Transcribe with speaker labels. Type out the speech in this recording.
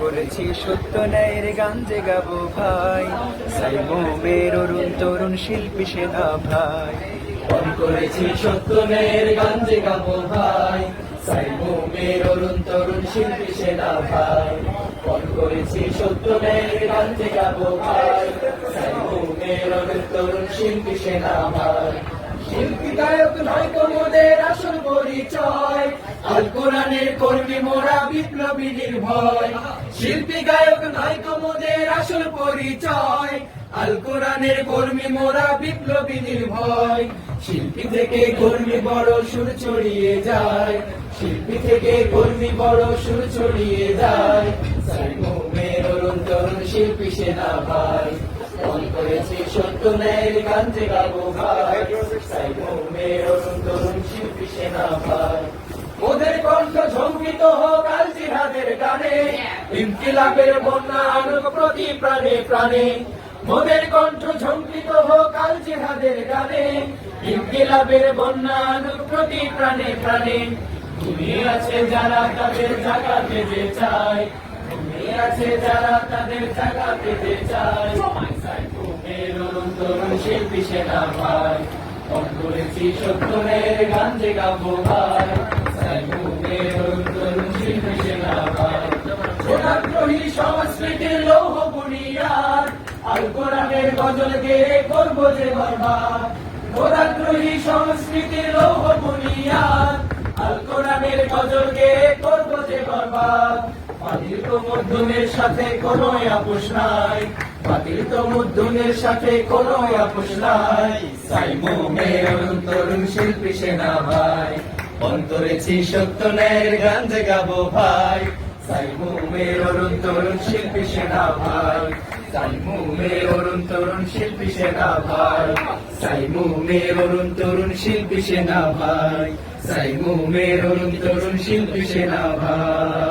Speaker 1: করেছি সত্য ন্যায়ের গান যে গাবো ভাই সাইমোমের অরুণ তরুণ শিল্পী সেনা ভাই।
Speaker 2: করেছি সত্য মেয়ের গান যে গাবো ভাই। সাইমু মেয়ের অরুণ তরুণ শিল্পী সেনা ভাই। করেছি সত্য মেয়ের গান যে গাবো ভাই সাইমু অরুণ তরুণ শিল্পী সেনা ভাই। শিল্পী গায়ক নয় কোমদের আসল পরিচয়। আল কোরআনের কর্মী মোরা বিপ্লবী নির্ভয়। শিল্পী, গায়ক নয় কোমদের আসল পরিচয়। আল কোরআনের কর্মী মোরা বিপ্লবী নির্ভয়। শিল্পী থেকে কর্মী বড় সুর ছড়িয়ে যায়। শিল্পী থেকে কর্মী বড় সুর ছড়িয়ে যায়। সাইমুমের অরুণ তরুণ শিল্পী সেনা ভাই। মন করেছি সত্য ন্যায়ের গান যে গাবো ভাই। সাইমুমের অরুণ তরুণ শিল্পী সেনা ভাই ওদের কণ্ঠ ঝঙ্কিত হোক আল জিহাদের গানে ইনকিলাবের বন্যা আনুক প্রতি প্রাণে প্রাণে। মোদের কণ্ঠ ঝঙ্কিত হোক আল জিহাদের গানে। ইনকিলাবের বন্যা আনুক প্রতি প্রাণে প্রাণে। তুমি আছে যারা তাদের জায়গা পেতে চায়। তুমি আছে যারা তাদের জায়গা পেতে চায়। শিল্পী সেনা ভাই সত্যনের গান যে গাবো ভাই। সংস্কৃতির লৌহ বুনিয়াদ। আল কোরআনের গজল গেয়ে করব যে বরবাদ। প্রধানগ্রহী সংস্কৃতির লৌহ বুনিয়াদ। আল কোরআনের গজল গেয়ে করব যে বরবাদ। বাতিল তো মধ্যমের সাথে কোনো আপোষ নাই। বাতিল তো মধ্যমের সাথে কোনো আপোষ নাই। সাইমো মেয়ের তরুণ শিল্পী সেনা ভাই অন্তরেছি সত্য ন্যায়ের গান যে গাবো ভাই। তরুণ শিল্পী সেনা ভাই। সাইমুমের অরুণ তরুণ শিল্পী সেনা ভাই। সাইমুমের অরুণ তরুণ শিল্পী সেনা ভাই।